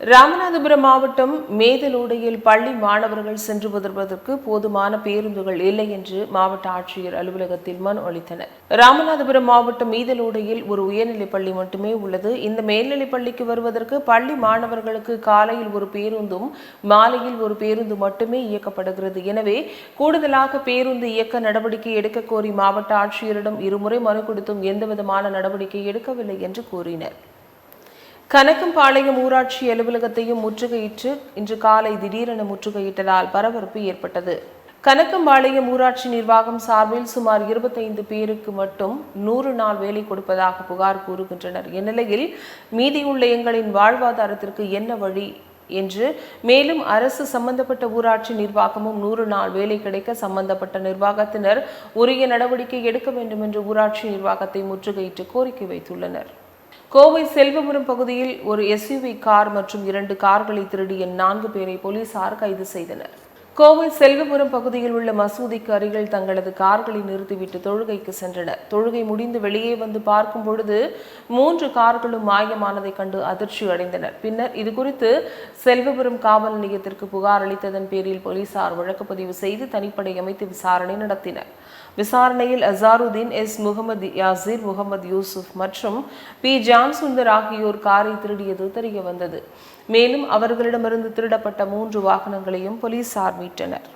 ராமநாதபுரம் மாவட்டம் மேதலோடையில் பள்ளி மாணவர்கள் சென்று வருவதற்கு போதுமான பேருந்துகள் இல்லை என்று மாவட்ட ஆட்சியர் அலுவலகத்தில் மனு அளித்தனர். ராமநாதபுரம் மாவட்டம் மீதலோடையில் ஒரு உயர்நிலைப் பள்ளி மட்டுமே உள்ளது. இந்த மேல்நிலைப் பள்ளிக்கு வருவதற்கு பள்ளி மாணவர்களுக்கு காலையில் ஒரு பேருந்தும் மாலையில் ஒரு பேருந்து மட்டுமே இயக்கப்படுகிறது. எனவே கூடுதலாக பேருந்து இயக்க நடவடிக்கை எடுக்க கோரி மாவட்ட ஆட்சியரிடம் இருமுறை மனு கொடுத்தும் எந்தவிதமான நடவடிக்கை எடுக்கவில்லை என்று கூறினர். கனக்கம்பாளையம் ஊராட்சி அலுவலகத்தையும் முற்றுகையிட்டு இன்று காலை திடீரென முற்றுகையிட்டதால் பரபரப்பு ஏற்பட்டது. கனக்கம்பாளையம் ஊராட்சி நிர்வாகம் சார்பில் சுமார் இருபத்தைந்து பேருக்கு மட்டும் நூறு நாள் வேலை கொடுப்பதாக புகார் கூறுகின்றனர். இந்நிலையில் மீதியுள்ள எங்களின் வாழ்வாதாரத்திற்கு என்ன வழி என்று மேலும் அரசு சம்பந்தப்பட்ட ஊராட்சி நிர்வாகமும் நூறு நாள் வேலை கிடைக்க சம்பந்தப்பட்ட நிர்வாகத்தினர் உரிய நடவடிக்கை எடுக்க வேண்டும் என்று ஊராட்சி நிர்வாகத்தை முற்றுகையிட்டு கோரிக்கை வைத்துள்ளனர். கோவை செல்வபுரம் பகுதியில் ஒரு எஸ்யூவி கார் மற்றும் இரண்டு கார்களை திருடிய நான்கு பேரை போலீசார் கைது செய்தனர். கோவை செல்வபுரம் பகுதியில் உள்ள மசூதிக்கு அருகில் தங்களது கார்களை நிறுத்திவிட்டு தொழுகைக்கு சென்றனர். தொழுகை முடிந்து வெளியே வந்து பார்க்கும் பொழுது மூன்று கார்களும் மாயமானதை கண்டு அதிர்ச்சி அடைந்தனர். பின்னர் இது குறித்து செல்வபுரம் காவல் நிலையத்திற்கு புகார் அளித்ததன் பேரில் போலீசார் வழக்குப்பதிவு செய்து தனிப்படை அமைத்து விசாரணை நடத்தினர். விசாரணையில் அசாருதீன் எஸ். முகமது யாசிர் முகமது யூசுப் மற்றும் பி. ஜான் சுந்தர் ஆகியோர் காரை திருடியது தெரிய வந்தது மேலும் அவர்களிடமிருந்து திருடப்பட்ட மூன்று வாகனங்களையும் போலீசார் மீட்டனர்.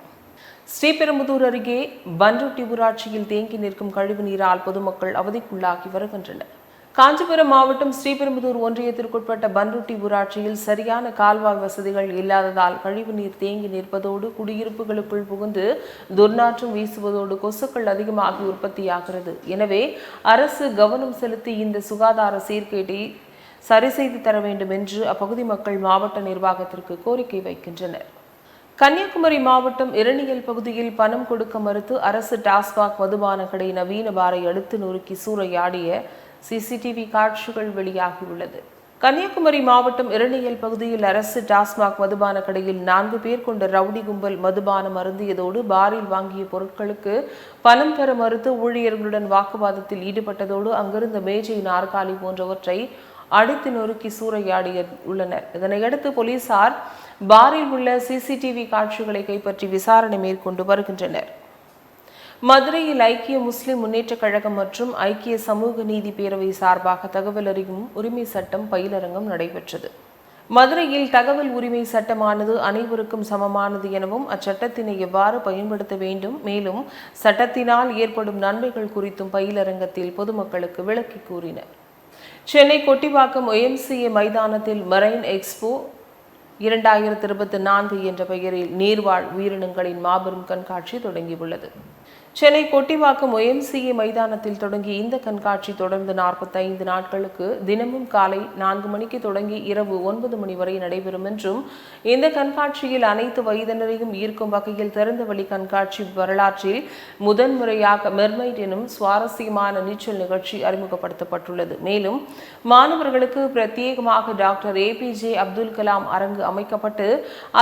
ஸ்ரீபெரும்புதூர் அருகே பன்ருட்டி ஊராட்சியில் தேங்கி நிற்கும் கழிவு நீரால் பொதுமக்கள் அவதிக்குள்ளாகி வருகின்றனர். காஞ்சிபுரம் மாவட்டம் ஸ்ரீபெரும்புதூர் ஒன்றியத்திற்குட்பட்ட பன்ருட்டி ஊராட்சியில் சரியான கால்வாய் வசதிகள் இல்லாததால் கழிவுநீர் தேங்கி நிற்பதோடு குடியிருப்புகளுக்குள் புகுந்து துர்நாற்றம் வீசுவதோடு கொசுக்கள் அதிகமாகி உற்பத்தியாகிறது. எனவே அரசு கவனம் செலுத்தி இந்த சுகாதார சீர்கேட்டை சரி செய்து தர வேண்டும் என்று அப்பகுதி மக்கள் மாவட்ட நிர்வாகத்திற்கு கோரிக்கை வைக்கின்றனர். கன்னியாகுமரி மாவட்டம் இரணியல் பகுதியில் பணம் கொடுக்க மறுத்து அரசு டாஸ்மாக் மதுபான கடை நவீன பாரை அடுத்து நொறுக்கி சூறையாடிய சிசிடிவி காட்சிகள் வெளியாகியுள்ளது. கன்னியாகுமரி மாவட்டம் இரணியல் பகுதியில் அரசு டாஸ்மாக் மதுபான கடையில் நான்கு பேர் கொண்ட ரவுடி கும்பல் மதுபானம் அருந்தியதோடு பாரில் வாங்கிய பொருட்களுக்கு பணம் பெற மறுத்து ஊழியர்களுடன் வாக்குவாதத்தில் ஈடுபட்டதோடு அங்கிருந்த மேஜை நாற்காலி போன்றவற்றை அடித்து நொறுக்கி சூறையாடிய உள்ளனர். இதனையடுத்து போலீசார் பாரில் உள்ள சிசிடிவி காட்சிகளை கைப்பற்றி விசாரணை மேற்கொண்டு வருகின்றனர். மதுரையில் ஐக்கிய முஸ்லிம் முன்னேற்றக் கழகம் மற்றும் ஐக்கிய சமூக நீதி பேரவை சார்பாக தகவல் அறியும் உரிமை சட்டம் பயிலரங்கம் நடைபெற்றது. மதுரையில் தகவல் உரிமை சட்டமானது அனைவருக்கும் சமமானது எனவும் அச்சட்டத்தினை எவ்வாறு பயன்படுத்த வேண்டும் மேலும் சட்டத்தினால் ஏற்படும் நன்மைகள் குறித்தும் பயிலரங்கத்தில் பொதுமக்களுக்கு விளக்கி கூறினர். சென்னை கொட்டிவாக்கம் ஒய்எம்சிஏ மைதானத்தில் மரைன் எக்ஸ்போ இரண்டாயிரத்தி இருபத்தி நான்கு என்ற பெயரில் நீர்வாழ் உயிரினங்களின் மாபெரும் கண்காட்சி தொடங்கியுள்ளது. சென்னை கொட்டிவாக்கம் ஒய்எம்சிஏ மைதானத்தில் தொடங்கி இந்த கண்காட்சி தொடர்ந்து நாற்பத்தைந்து நாட்களுக்கு தினமும் காலை நான்கு மணிக்கு தொடங்கி இரவு ஒன்பது மணி வரை நடைபெறும் என்றும் இந்த கண்காட்சியில் அனைத்து வயதினரையும் ஈர்க்கும் வகையில் திறந்தவெளி கண்காட்சி வரலாற்றில் முதன்முறையாக மெர்மைட் எனும் சுவாரஸ்யமான நீச்சல் நிகழ்ச்சி அறிமுகப்படுத்தப்பட்டுள்ளது. மேலும் மாணவர்களுக்கு பிரத்யேகமாக doctor A P J Abdul Kalam அரங்கு அமைக்கப்பட்டு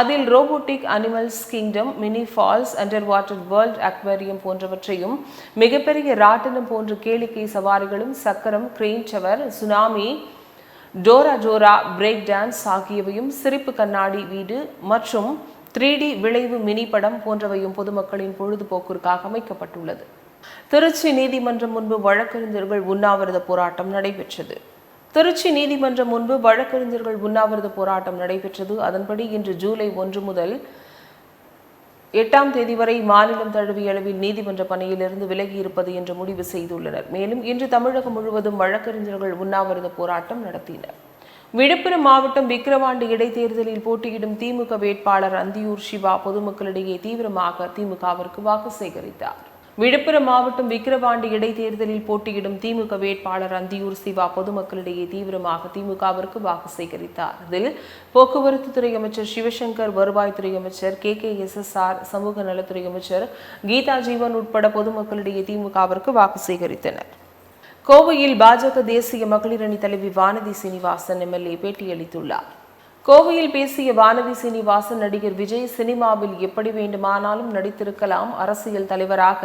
அதில் robotic animals kingdom mini falls under water world aquarium போன்ற போன்றவற்றையும் மிகப்பெரிய ராட்டினம் போன்ற கேளிக்கை சவாரிகளும் சக்கரம் கிரெயின் டவர் சுனாமி டோரா ஜோரா பிரேக் டான்ஸ் ஆகியவையும் சிரிப்பு கண்ணாடி வீடு மற்றும் த்ரீ டி விளைவு மினி படம் போன்றவையும் பொதுமக்களின் பொழுதுபோக்கிற்காக அமைக்கப்பட்டுள்ளது. திருச்சி நீதிமன்றம் முன்பு வழக்கறிஞர்கள் உண்ணாவிரத போராட்டம் நடைபெற்றது. திருச்சி நீதிமன்றம் முன்பு வழக்கறிஞர்கள் உண்ணாவிரத போராட்டம் நடைபெற்றது. அதன்படி இன்று ஜூலை ஒன்று முதல் எட்டாம் தேதி வரை மாநிலம் தழுவிய அளவில் நீதிமன்ற பணியிலிருந்து விலகி இருப்பது என்று முடிவு செய்துள்ளனர். மேலும் இன்று தமிழகம் முழுவதும் வழக்கறிஞர்கள் உண்ணாவிரத போராட்டம் நடத்தினர். விழுப்புரம் மாவட்டம் விக்கிரவாண்டி இடைத்தேர்தலில் போட்டியிடும் திமுக வேட்பாளர் அந்தியூர் சிவா பொதுமக்களிடையே தீவிரமாக திமுகவிற்கு வாக்கு சேகரித்தார். விழுப்புரம் மாவட்டம் விக்கிரவாண்டி இடைத்தேர்தலில் போட்டியிடும் திமுக வேட்பாளர் அந்தியூர் சிவா பொதுமக்களிடையே தீவிரமாக திமுகவிற்கு வாக்கு சேகரித்தார். அதில் போக்குவரத்து துறை அமைச்சர் சிவசங்கர் வருவாய்த்துறை அமைச்சர் K. K. S. S. R. சமூக நலத்துறை அமைச்சர் கீதா ஜீவன் உட்பட பொதுமக்களிடையே திமுகவிற்கு வாக்கு சேகரித்தனர். கோவையில் பாஜக தேசிய மகளிர் அணி தலைவி வானதி சீனிவாசன் எம்எல்ஏ பேட்டியளித்துள்ளார். கோவையில் பேசிய வானதி சீனிவாசன் நடிகர் விஜய் சினிமாவில் எப்படி வேண்டுமானாலும் நடித்திருக்கலாம். அரசியல் தலைவராக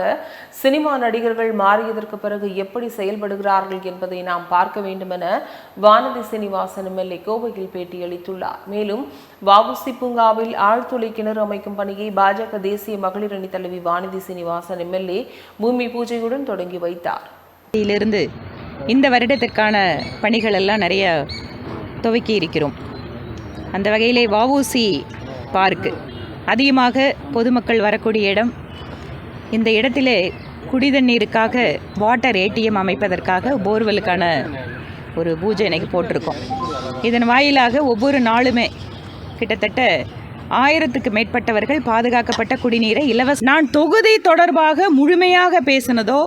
சினிமா நடிகர்கள் மாறியதற்கு பிறகு எப்படி செயல்படுகிறார்கள் என்பதை நாம் பார்க்க வேண்டுமென வானதி சீனிவாசன் எம்எல்ஏ கோவையில் பேட்டியளித்துள்ளார் மேலும் வாவுசி பூங்காவில் ஆழ்துளை கிணறு அமைக்கும் பணியை பாஜக தேசிய மகளிர் அணி தலைவி வானதி சீனிவாசன் எம்எல்ஏ பூமி பூஜையுடன் தொடங்கி வைத்தார். இருந்து இந்த வருடத்திற்கான பணிகள் எல்லாம் நிறைய துவக்கி இருக்கிறோம். அந்த வகையிலே வவுசி பார்க்கு அதிகமாக பொதுமக்கள் வரக்கூடிய இடம். இந்த இடத்திலே குடிதண்ணீருக்காக வாட்டர் ஏடிஎம் அமைப்பதற்காக போர்வெலுக்கான ஒரு பூஜை இன்னைக்கு போட்டிருக்கோம். இதன் வாயிலாக ஒவ்வொரு நாளுமே கிட்டத்தட்ட ஆயிரத்துக்கு மேற்பட்டவர்கள் பாதுகாக்கப்பட்ட குடிநீரை இலவச நான் தொகுதி தொடர்பாக முழுமையாக பேசினதோ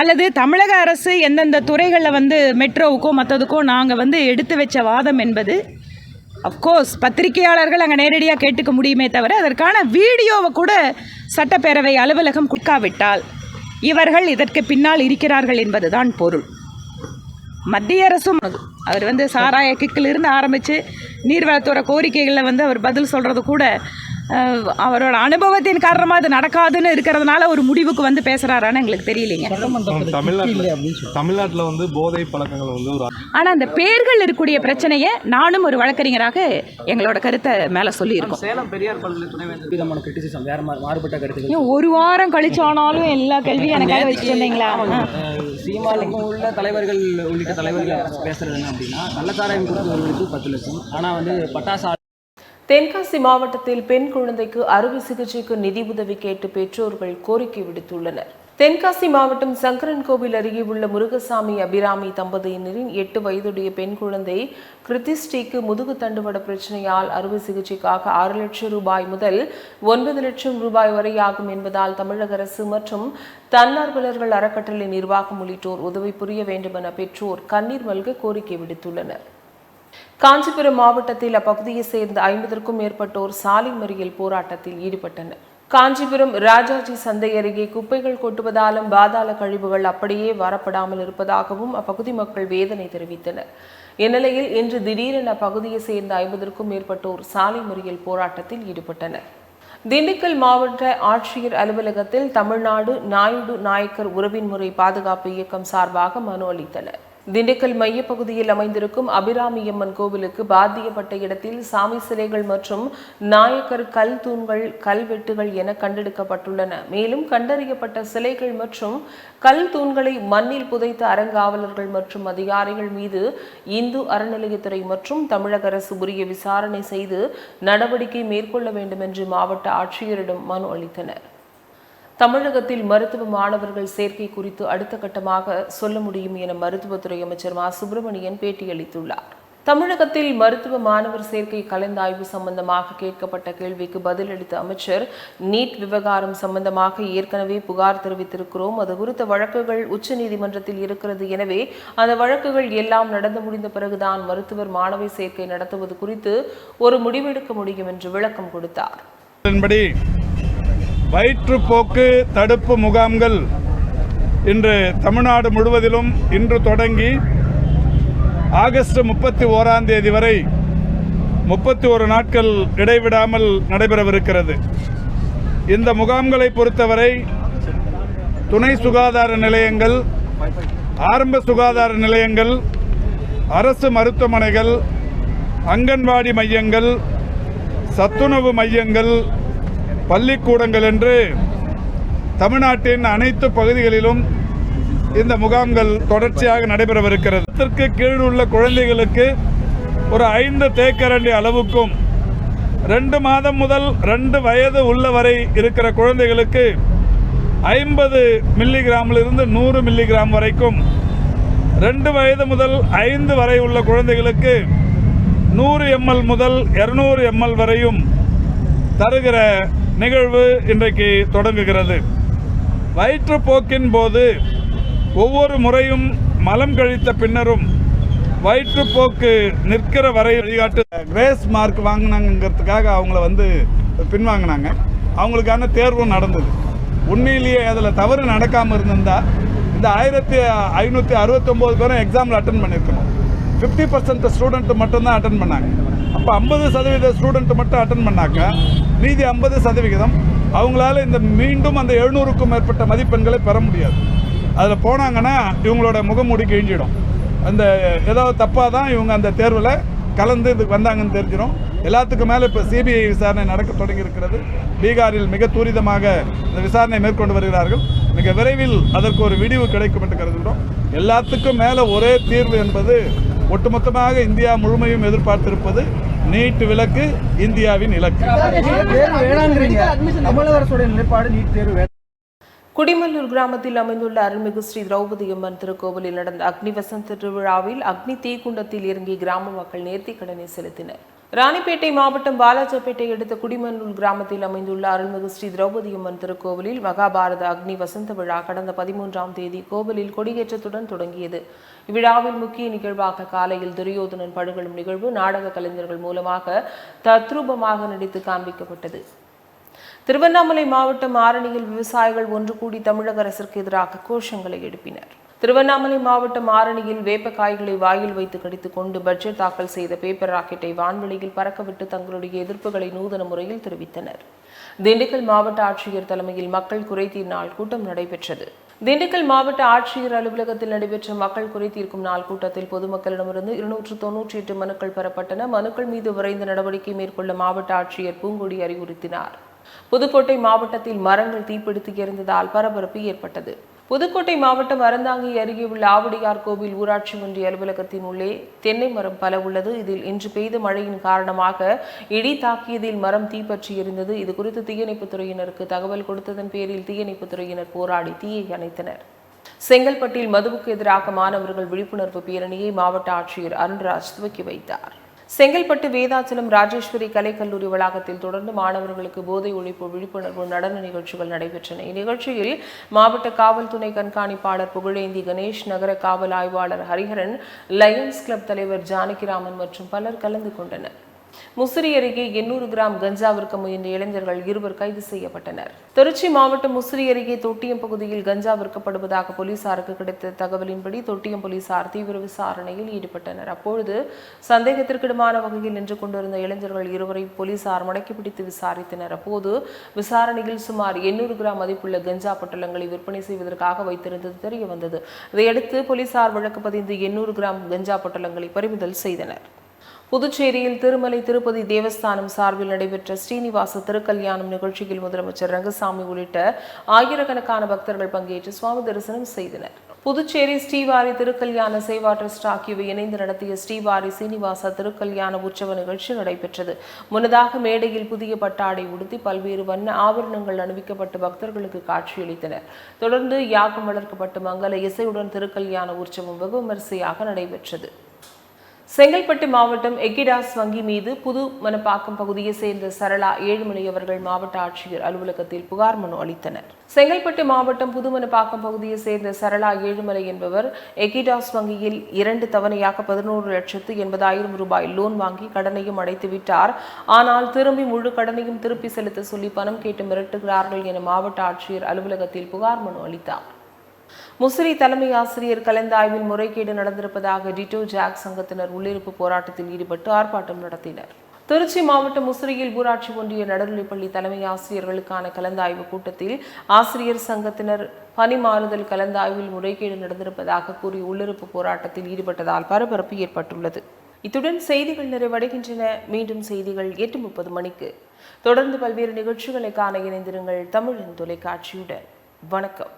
அல்லது தமிழக அரசு எந்தெந்த துறைகளில் வந்து மெட்ரோவுக்கோ மற்றதுக்கோ நாங்கள் வந்து எடுத்து வச்ச வாதம் என்பது அஃப்கோர்ஸ் பத்திரிகையாளர்கள் அங்கே நேரடியாக கேட்டுக்க முடியுமே தவிர அதற்கான வீடியோவை கூட சட்டப்பேரவை அலுவலகம் கொடுக்காவிட்டால் இவர்கள் இதற்கு பின்னால் இருக்கிறார்கள் என்பதுதான் பொருள். மத்திய அரசும் அவர் வந்து சாராய கிக்கிலிருந்து ஆரம்பித்து நீர்வளத்துறை கோரிக்கைகளில் வந்து அவர் பதில் சொல்கிறது கூட அவரோட அனுபவத்தின் காரணமாக அது நடக்காதுன்னு இருக்கிறதுனால ஒரு முடிவுக்கு வந்து பேசுகிறாரான்னு எங்களுக்கு தெரியலைங்க. தமிழ்நாட்டில் தமிழ்நாட்டில் வந்து போதை பழக்கங்கள் வந்து ஒரு ஆனால் அந்த பேர்கள் இருக்கக்கூடிய பிரச்சனையை நானும் ஒரு வழக்கறிஞராக எங்களோட கருத்தை மேலே சொல்லியிருக்கோம். சேலம் பெரியார் பல்கலை துணைவேந்தர் விதமான கிரிட்டிசிசம் வேற மாறுபட்ட கருத்துக்கள். ஒரு வாரம் கழிச்சானாலும் எல்லா கேள்வியும் எனக்காக. அஹ் சீமானுக்கும் உள்ள தலைவர்கள் உள்ளிட்ட தலைவர்கள் பேசுறது என்ன அப்படின்னா கள்ளச்சாராயம் கொடுத்து வருவதற்கு பத்து லட்சம். ஆனா வந்து பட்டாசு தென்காசி மாவட்டத்தில் பெண் குழந்தைக்கு அறுவை சிகிச்சைக்கு நிதி உதவி கேட்டு பெற்றோர்கள் கோரிக்கை விடுத்துள்ளனர். தென்காசி மாவட்டம் சங்கரன் கோவில் அருகே உள்ள முருகசாமி அபிராமி தம்பதியினரின் எட்டு வயதுடைய பெண் குழந்தை கிருதிஷ்டிக்கு முதுகு தண்டுவட பிரச்சனையால் அறுவை சிகிச்சைக்காக ஆறு லட்சம் ரூபாய் முதல் ஒன்பது லட்சம் ரூபாய் வரை ஆகும் என்பதால் தமிழக அரசு மற்றும் தன்னார்வலர்கள் அறக்கட்டளை நிர்வாகம் உள்ளிட்டோர் உதவி புரிய வேண்டுமென பெற்றோர் கண்ணீர் மல்க கோரிக்கை விடுத்துள்ளனர். காஞ்சிபுரம் மாவட்டத்தில் அப்பகுதியை சேர்ந்த ஐம்பதற்கும் மேற்பட்டோர் சாலை மறியல் போராட்டத்தில் ஈடுபட்டனர். காஞ்சிபுரம் ராஜாஜி சந்தை அருகே குப்பைகள் கொட்டுவதாலும் பாதாள கழிவுகள் அப்படியே வரப்படாமல் இருப்பதாகவும் அப்பகுதி மக்கள் வேதனை தெரிவித்தனர். இந்நிலையில் இன்று திடீரென அப்பகுதியை சேர்ந்த ஐம்பதற்கும் மேற்பட்டோர் சாலை மறியல் போராட்டத்தில் ஈடுபட்டனர். திண்டுக்கல் மாவட்ட ஆட்சியர் அலுவலகத்தில் தமிழ்நாடு நாயுடு நாயக்கர் உறவின் முறை பாதுகாப்பு இயக்கம் சார்பாக மனு அளித்தனர். திண்டுக்கல் மையப்பகுதியில் அமைந்திருக்கும் அபிராமியம்மன் கோவிலுக்கு பாத்தியப்பட்ட இடத்தில் சாமி சிலைகள் மற்றும் நாயக்கர் கல் தூண்கள் கல்வெட்டுகள் என கண்டெடுக்கப்பட்டுள்ளன. மேலும் கண்டறியப்பட்ட சிலைகள் மற்றும் கல் தூண்களை மண்ணில் புதைத்த அறங்காவலர்கள் மற்றும் அதிகாரிகள் மீது இந்து அறநிலையத்துறை மற்றும் தமிழக அரசு உரிய விசாரணை செய்து நடவடிக்கை மேற்கொள்ள வேண்டும் என்று மாவட்ட ஆட்சியரிடம் மனு அளித்தனர். தமிழகத்தில் மருத்துவ மாணவர்கள் சேர்க்கை குறித்து அடுத்த கட்டமாக சொல்ல முடியும் என மருத்துவத்துறை அமைச்சர் மா. சுப்பிரமணியன் பேட்டியளித்துள்ளார். தமிழகத்தில் மருத்துவ மாணவர் சேர்க்கை கலந்தாய்வு சம்பந்தமாக கேட்கப்பட்ட கேள்விக்கு பதிலளித்த அமைச்சர் நீட் விவகாரம் சம்பந்தமாக ஏற்கனவே புகார் தெரிவித்திருக்கிறோம். அது குறித்த வழக்குகள் உச்சநீதிமன்றத்தில் இருக்கிறது. எனவே அந்த வழக்குகள் எல்லாம் நடந்து முடிந்த பிறகுதான் மருத்துவர் மாணவர் சேர்க்கை நடத்துவது குறித்து ஒரு முடிவெடுக்க முடியும் என்று விளக்கம் கொடுத்தார். வயிற்றுப்போக்கு தடுப்பு முகாம்கள் இன்று தமிழ்நாடு முழுவதிலும் இன்று தொடங்கி ஆகஸ்ட் முப்பத்தி ஓராம் தேதி வரை முப்பத்தி ஒரு நாட்கள் இடைவிடாமல் நடைபெறவிருக்கிறது. இந்த முகாம்களை பொறுத்தவரை துணை சுகாதார நிலையங்கள் ஆரம்ப சுகாதார நிலையங்கள் அரசு மருத்துவமனைகள் அங்கன்வாடி மையங்கள் சத்துணவு மையங்கள் பள்ளிக்கூடங்கள் என்று தமிழ்நாட்டின் அனைத்து பகுதிகளிலும் இந்த முகாம்கள் தொடர்ச்சியாக நடைபெறவிருக்கிறது. இதற்கு கீழ் உள்ள குழந்தைகளுக்கு ஒரு ஐந்து தேக்கரண்டி அளவுக்கும் ரெண்டு மாதம் முதல் ரெண்டு வயது உள்ள வரை இருக்கிற குழந்தைகளுக்கு ஐம்பது மில்லிகிராமிலிருந்து நூறு மில்லிகிராம் வரைக்கும் ரெண்டு வயது முதல் ஐந்து வரை உள்ள குழந்தைகளுக்கு நூறு எம்எல் முதல் இரநூறு எம்எல் வரையும் தருகிற நிகழ்வு இன்றைக்கு தொடங்குகிறது. வயிற்றுப்போக்கின் போது ஒவ்வொரு முறையும் மலம் கழித்த பின்னரும் வயிற்றுப்போக்கு நிற்கிற வரை வழிகாட்டு கிரேஸ் மார்க் வாங்கினாங்கிறதுக்காக அவங்கள வந்து பின்வாங்கினாங்க. அவங்களுக்கான தேர்வும் நடந்தது. உண்மையிலேயே அதில் தவறு நடக்காமல் இருந்திருந்தா இந்த ஆயிரத்தி ஐநூற்றி அறுபத்தொம்போது பேரும் எக்ஸாமில் அட்டன் பண்ணியிருக்கணும் ஃபிஃப்டி பர்சன்ட் ஸ்டூடெண்ட்டு மட்டும்தான் அட்டன் பண்ணாங்க. அப்போ ஐம்பது சதவீத ஸ்டூடெண்ட் மட்டும் அட்டன் பண்ணாக்க மீதி ஐம்பது சதவிகிதம் அவங்களால இந்த மீண்டும் அந்த எழுநூறுக்கும் மேற்பட்ட மதிப்பெண்களை பெற முடியாது. அதில் போனாங்கன்னா இவங்களோட முகமூடி கிழிஞ்சிடும் அந்த ஏதாவது தப்பாக தான் இவங்க அந்த தேர்வில் கலந்து இதுக்கு வந்தாங்கன்னு தெரிஞ்சிடும் எல்லாத்துக்கும் மேலே இப்போ சிபிஐ விசாரணை நடக்க தொடங்கி இருக்கிறது பீகாரில் மிக துரிதமாக இந்த விசாரணை மேற்கொண்டு வருகிறார்கள். மிக விரைவில் அதற்கு ஒரு விடிவு கிடைக்கும் என்று கருதுகிறோம். எல்லாத்துக்கும் மேலே ஒரே தீர்வு என்பது ஒட்டுமொத்தமாக இந்தியா முழுமையும் எதிர்பார்த்திருப்பது நீட் விலக்கு இந்தியாவின் இலக்கு. குடிமல்லூர் கிராமத்தில் அமைந்துள்ள அருள்மிகு ஸ்ரீ திரௌபதி அம்மன் திருக்கோவிலில் நடந்த அக்னி வசந்த திருவிழாவில் அக்னி தீக்குண்டத்தில் இறங்கி கிராம மக்கள் நேர்த்திக் கடனை செலுத்தினர். ராணிப்பேட்டை மாவட்டம் பாலாஜப்பேட்டை அடுத்த குடிமன்னூர் கிராமத்தில் அமைந்துள்ள அருள்மிகு ஸ்ரீ திரௌபதி அம்மன் திருக்கோவிலில் மகாபாரத அக்னி வசந்த விழா கடந்த பதிமூன்றாம் தேதி கோவிலில் கொடியேற்றத்துடன் தொடங்கியது. இவ்விழாவில் முக்கிய நிகழ்வாக காலையில் துரியோதனன் படுகொள்ளும் நிகழ்வு நாடக கலைஞர்கள் மூலமாக தத்ரூபமாக நடித்து காண்பிக்கப்பட்டது. திருவண்ணாமலை மாவட்டம் ஆரணியில் விவசாயிகள் ஒன்று கூடி தமிழக அரசிற்கு எதிராக கோஷங்களை எழுப்பினர். திருவண்ணாமலை மாவட்டம் ஆரணியில் வேப்பக்காய்களை வாயில் வைத்து கடித்துக் கொண்டு பட்ஜெட் தாக்கல் செய்த பேப்பர் ராக்கெட்டை வான்வெளியில் பறக்கவிட்டு தங்களுடைய எதிர்ப்புகளை நூதன முறையில் தெரிவித்தனர். திண்டுக்கல் மாவட்ட ஆட்சியர் தலைமையில் மக்கள் குறைதீர் நாள் கூட்டம் நடைபெற்றது. திண்டுக்கல் மாவட்ட ஆட்சியர் அலுவலகத்தில் நடைபெற்ற மக்கள் குறை தீர்க்கும் நாள் கூட்டத்தில் பொதுமக்களிடமிருந்து இருநூற்று தொன்னூற்றி எட்டு மனுக்கள் பெறப்பட்டன. மனுக்கள் மீது விரைந்து நடவடிக்கை மேற்கொள்ள மாவட்ட ஆட்சியர் பூங்கொடி அறிவுறுத்தினார். புதுக்கோட்டை மாவட்டத்தில் மரங்கள் தீப்பிடித்து எரிந்ததால் பரபரப்பு ஏற்பட்டது. புதுக்கோட்டை மாவட்டம் அறந்தாங்கி அருகே உள்ள ஆவடியார் கோவில் ஊராட்சி ஒன்றிய அலுவலகத்தின் உள்ளே தென்னை மரம் பல உள்ளது. இதில் இன்று பெய்த மழையின் காரணமாக இடி தாக்கியதில் மரம் தீப்பற்றி எரிந்தது. இது குறித்து தீயணைப்புத் துறையினருக்கு தகவல் கொடுத்ததன் பேரில் தீயணைப்புத் துறையினர் போராடி தீயை அணைத்தனர். செங்கல்பட்டில் மதுவுக்கு எதிராக மாணவர்கள் விழிப்புணர்வு பேரணியை மாவட்ட ஆட்சியர் அருண்ராஜ் துவக்கி வைத்தார். செங்கல்பட்டு வேதாச்சலம் ராஜேஸ்வரி கலைக்கல்லூரி வளாகத்தில் தொடர்ந்து மாணவர்களுக்கு போதை ஒழிப்பு விழிப்புணர்வு நடன நிகழ்ச்சிகள் நடைபெற்றன. இந்நிகழ்ச்சியில் மாவட்ட காவல் துணை கண்காணிப்பாளர் புகழேந்தி கணேஷ் நகர காவல் ஆய்வாளர் ஹரிஹரன் லயன்ஸ் கிளப் தலைவர் ஜானகிராமன் மற்றும் பலர் கலந்து கொண்டனர். முசிறி அருகே எண்ணூறு கிராம் கஞ்சா விற்க முயன்ற இளைஞர்கள் இருவர் கைது செய்யப்பட்டனர். திருச்சி மாவட்டம் முசிறி அருகே தொட்டியம் பகுதியில் கஞ்சா விற்கப்படுவதாக போலீசாருக்கு கிடைத்த தகவலின்படி தொட்டியம் போலீசார் தீவிர விசாரணையில் ஈடுபட்டனர். அப்பொழுது சந்தேகத்திற்கிடமான வகையில் நின்று கொண்டிருந்த இளைஞர்கள் இருவரை போலீசார் மடக்கி பிடித்து விசாரித்தனர். அப்போது விசாரணையில் சுமார் எண்ணூறு கிராம் மதிப்புள்ள கஞ்சா பொட்டலங்களை விற்பனை செய்வதற்காக வைத்திருந்தது தெரிய வந்தது இதையடுத்து போலீசார் வழக்கு பதிந்து எண்ணூறு கிராம் கஞ்சா பொட்டலங்களை பறிமுதல் செய்தனர். புதுச்சேரியில் திருமலை திருப்பதி தேவஸ்தானம் சார்பில் நடைபெற்ற ஸ்ரீனிவாச திருக்கல்யாணம் நிகழ்ச்சியில் முதலமைச்சர் ரங்கசாமி உள்ளிட்ட ஆயிரக்கணக்கான பக்தர்கள் பங்கேற்று சுவாமி தரிசனம் செய்தனர். புதுச்சேரி ஸ்ரீவாரி திருக்கல்யாண சேவா டிரஸ்ட் ஆகியவை இணைந்து நடத்திய ஸ்ரீவாரி சீனிவாச திருக்கல்யாண உற்சவ நிகழ்ச்சி நடைபெற்றது. முன்னதாக மேடையில் புதிய பட்டாடை உடுத்தி பல்வேறு வண்ண ஆபரணங்கள் அணிவிக்கப்பட்டு பக்தர்களுக்கு காட்சியளித்தனர். தொடர்ந்து யாகம் வளர்க்கப்பட்டு மங்கள இசையுடன் திருக்கல்யாண உற்சவம் வெகு விமரிசையாக நடைபெற்றது. செங்கல்பட்டு மாவட்டம் எக்கிடாஸ் வங்கி மீது புது மனப்பாக்கம் பகுதியை சேர்ந்த சரளா ஏழுமலை அவர்கள் மாவட்ட ஆட்சியர் அலுவலகத்தில் புகார் மனு அளித்தனர். செங்கல்பட்டு மாவட்டம் புதுமனப்பாக்கம் பகுதியை சேர்ந்த சரளா ஏழுமலை என்பவர் எக்கிடாஸ் வங்கியில் இரண்டு தவணையாக பதினோரு லட்சத்து எண்பதாயிரம் ரூபாய் லோன் வாங்கி கடனையும் அடைத்து விட்டார். ஆனால் திரும்பி முழு கடனையும் திருப்பி செலுத்த சொல்லி பணம் கேட்டு மிரட்டுகிறார்கள் என மாவட்ட ஆட்சியர் அலுவலகத்தில் புகார் மனு அளித்தார். முசிறி தலைமை ஆசிரியர் கலந்தாய்வில் முறைகேடு நடந்திருப்பதாக டிட்டோ ஜாக் சங்கத்தினர் உள்ளிருப்பு போராட்டத்தில் ஈடுபட்டு ஆர்ப்பாட்டம் நடத்தினர். திருச்சி மாவட்டம் முசிறியில் ஊராட்சி ஒன்றிய நடுநிலைப்பள்ளி தலைமை ஆசிரியர்களுக்கான கலந்தாய்வு கூட்டத்தில் ஆசிரியர் சங்கத்தினர் பணி மாறுதல் கலந்தாய்வில் முறைகேடு நடந்திருப்பதாக கூறி உள்ளிருப்பு போராட்டத்தில் ஈடுபட்டதால் பரபரப்பு ஏற்பட்டுள்ளது. இத்துடன் செய்திகள் நிறைவடைகின்றன. மீண்டும் செய்திகள் எட்டு முப்பது மணிக்கு. தொடர்ந்து பல்வேறு நிகழ்ச்சிகளை காண இணைந்திருங்கள் தமிழின் தொலைக்காட்சியுடன். வணக்கம்.